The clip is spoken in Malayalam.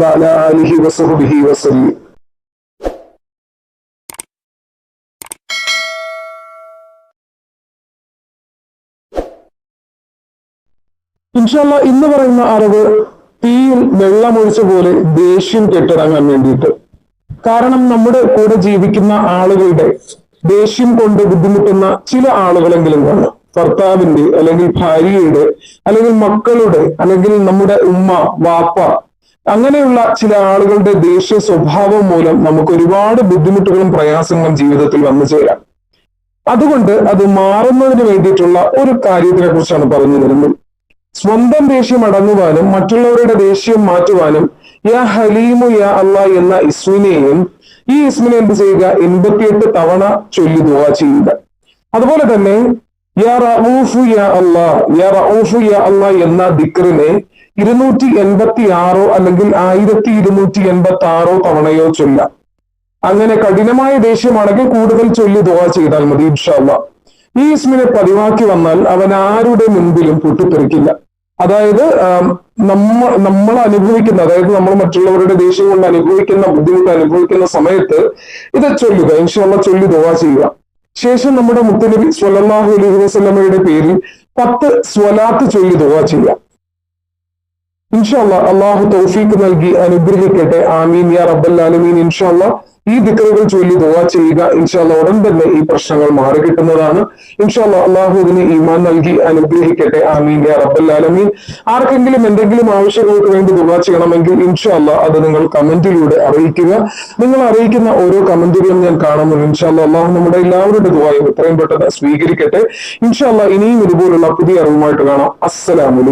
വഅലാ ആലിഹി വസഹ്ബിഹി വസല്ലം. ഇൻഷാല്ല ഇന്ന് പറയുന്ന അറിവ് തീയിൽ വെള്ളമൊഴിച്ച പോലെ ദേഷ്യം കെട്ടിറങ്ങാൻ വേണ്ടിയിട്ട്. കാരണം നമ്മുടെ കൂടെ ജീവിക്കുന്ന ആളുകളുടെ ദേഷ്യം കൊണ്ട് ബുദ്ധിമുട്ടുന്ന ചില ആളുകളെങ്കിലും കാണും. ഭർത്താവിന്റെ അല്ലെങ്കിൽ ഭാര്യയുടെ അല്ലെങ്കിൽ മക്കളുടെ അല്ലെങ്കിൽ നമ്മുടെ ഉമ്മ വാപ്പ അങ്ങനെയുള്ള ചില ആളുകളുടെ ദേഷ്യ സ്വഭാവം മൂലം നമുക്ക് ഒരുപാട് ബുദ്ധിമുട്ടുകളും പ്രയാസങ്ങളും ജീവിതത്തിൽ വന്നു ചേരാം. അതുകൊണ്ട് അത് മാറുന്നതിന് വേണ്ടിയിട്ടുള്ള ഒരു കാര്യത്തിനെ കുറിച്ചാണ് പറഞ്ഞു വരുന്നത്. സ്വന്തം ദേഷ്യം അടങ്ങുവാനും മറ്റുള്ളവരുടെ ദേഷ്യം മാറ്റുവാനും യാ ഹലീമു യാ അല്ല എന്ന ഇസ്മിനെയും ഈ ഇസ്മിനെ എന്ത് ചെയ്യുക? എൺപത്തിയെട്ട് തവണ ചൊല്ലി ദുവാ ചെയ്യുക. അതുപോലെ തന്നെ യാ റഊഫു യാ അള്ളാ യാ റഊഫു യാ അള്ളാ എന്ന ദിക്റിനെ ഇരുന്നൂറ്റി എൺപത്തി ആറോ അല്ലെങ്കിൽ ആയിരത്തി ഇരുന്നൂറ്റി എൺപത്തി ആറോ തവണയോ ചൊല്ലാം. അങ്ങനെ കഠിനമായ ദേഷ്യമാണെങ്കിൽ കൂടുതൽ ചൊല്ലി ദുവാ ചെയ്താൽ മതി ഇൻഷാല്ല ഈ ഇസ്മിനെ പതിവാക്കി വന്നാൽ അവൻ ആരുടെ മുൻപിലും പൊട്ടിത്തെറിക്കില്ല. അതായത് നമ്മ നമ്മൾ അനുഭവിക്കുന്ന അതായത് നമ്മൾ മറ്റുള്ളവരുടെ ദേഷ്യം കൊണ്ട് അനുഭവിക്കുന്ന ബുദ്ധിമുട്ട് അനുഭവിക്കുന്ന സമയത്ത് ഇത് ചൊല്ലുക ഇൻഷാല്ല ചൊല്ലി ദുവാ ചെയ്യുക. ശേഷം നമ്മുടെ മുത്തനബി സ്വല്ലല്ലാഹു അലൈഹി വസ്ലമയുടെ പേരിൽ പത്ത് സ്വലാത്ത് ചൊല്ലി ദുവാ ചെയ്യാം. ഇൻഷാല്ല അള്ളാഹു തൗഫീഖ് നൽകി അനുഗ്രഹിക്കട്ടെ. ആമീൻ യാ റബ്ബൽ ആലമീൻ. ഇൻഷാല്ല ഈ ദിക്കറുകൾ ചൊല്ലി ദുവാ ചെയ്യുക ഇൻഷാല്ല ഉടൻ തന്നെ ഈ പ്രശ്നങ്ങൾ മാറി കിട്ടുന്നതാണ് ഇൻഷാല്ല അള്ളാഹുവിന് ഈമാൻ നൽകി അനുഗ്രഹിക്കട്ടെ. ആമീൻ റബ്ബൽ ആലമീൻ. ആർക്കെങ്കിലും എന്തെങ്കിലും ആവശ്യങ്ങൾക്ക് വേണ്ടി ദുവാ ചെയ്യണമെങ്കിൽ ഇൻഷാല്ല അത് നിങ്ങൾ കമന്റിലൂടെ അറിയിക്കുക. നിങ്ങൾ അറിയിക്കുന്ന ഓരോ കമന്റുകളും ഞാൻ കാണുന്നു. ഇൻഷാല്ല അള്ളാഹു നമ്മുടെ എല്ലാവരുടെ ദുവായും എത്രയും പെട്ടെന്ന് സ്വീകരിക്കട്ടെ. ഇൻഷാല്ല ഇനിയും ഇതുപോലുള്ള പുതിയ അറിവുമായിട്ട് കാണാം. അസ്സലാമലൈക്കും